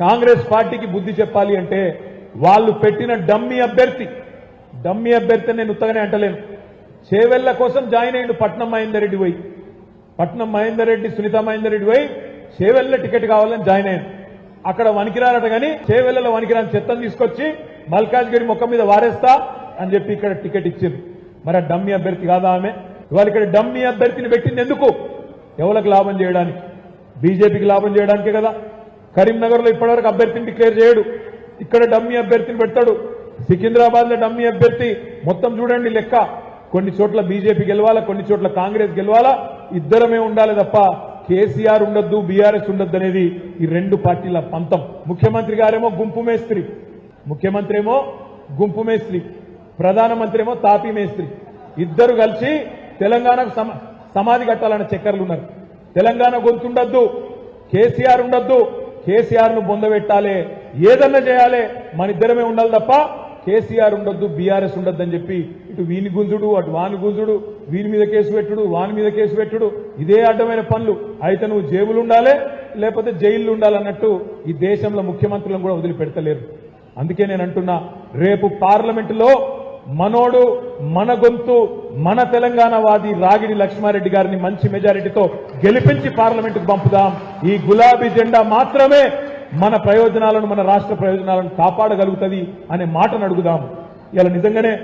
కాంగ్రెస్ పార్టీకి బుద్ధి చెప్పాలి అంటే వాళ్ళు పెట్టిన డమ్మీ అభ్యర్థి డమ్మీ అభ్యర్థి నేను ఉత్తగానే అంటలేను. చేవెళ్ళ కోసం జాయిన్ అయ్యిండు పట్నం మహేందర్ రెడ్డి పోయి. పట్నం మహేందర్ రెడ్డి సునీత మహేందర్ రెడ్డి పోయి చేవెళ్ళ టికెట్ కావాలని జాయిన్ అయ్యాను. అక్కడ వనికిరారట కానీ చేవెళ్ళలో వనికిరాని చెత్తను తీసుకొచ్చి మల్కాజ్గిరి ముఖం మీద వారేస్తా అని చెప్పి ఇక్కడ టికెట్ ఇచ్చింది. మరి ఆ డమ్మీ అభ్యర్థి కాదా ఆమె? ఇవాళ ఇక్కడ డమ్మీ అభ్యర్థిని పెట్టింది ఎందుకు? ఎవరికి లాభం చేయడానికి? బీజేపీకి లాభం చేయడానికే కదా. కరీంనగర్లో ఇప్పటివరకు అభ్యర్థిని డిక్లేర్ చేయడు. ఇక్కడ డమ్మీ అభ్యర్థిని పెడతాడు. సికింద్రాబాద్లో డమ్మీ అభ్యర్థి. మొత్తం చూడండి లెక్క. కొన్ని చోట్ల బీజేపీ గెలవాలా కొన్ని చోట్ల కాంగ్రెస్ గెలవాలా? ఇద్దరమే ఉండాలి తప్ప కేసీఆర్ ఉండొద్దు బీఆర్ఎస్ ఉండొద్దు అనేది ఈ రెండు పార్టీల పంతం. ముఖ్యమంత్రి గారేమో గుంపు మేస్త్రి. ముఖ్యమంత్రి ఏమో గుంపు మేస్త్రి. ప్రధానమంత్రి ఏమో తాపీ మేస్త్రి. ఇద్దరు కలిసి తెలంగాణకు సమాధి కట్టాలన్న చక్కర్లు ఉన్నారు తెలంగాణ గొంతుండద్దు కేసీఆర్ ఉండొద్దు. కేసీఆర్ను బొందబెట్టాలి ఏదన్నా చేయాలి మన ఇద్దరమే ఉండాలి తప్ప కేసీఆర్ ఉండొద్దు బీఆర్ఎస్ ఉండొద్దు అని చెప్పి ఇటు వీని గుంజుడు అటు వాని గుంజుడు వీని మీద కేసు పెట్టుడు వాని మీద కేసు పెట్టుడు ఇదే అడ్డమైన పనులు. అయితే నువ్వు జేబులు ఉండాలి లేకపోతే జైలు ఉండాలన్నట్టు ఈ దేశంలో ముఖ్యమంత్రులను కూడా వదిలిపెడతలేరు. అందుకే నేను అంటున్నా రేపు పార్లమెంటులో మనోడు మన గొంతు మన తెలంగాణ వాది రాగిడి లక్ష్మారెడ్డి గారిని మంచి మెజారిటీతో గెలిపించి పార్లమెంటుకు పంపుదాం. ఈ గులాబీ జెండా మాత్రమే మన ప్రయోజనాలను మన రాష్ట్ర ప్రయోజనాలను కాపాడగలుగుతుంది అనే మాటను అడుగుదాం. ఇలా నిజంగానే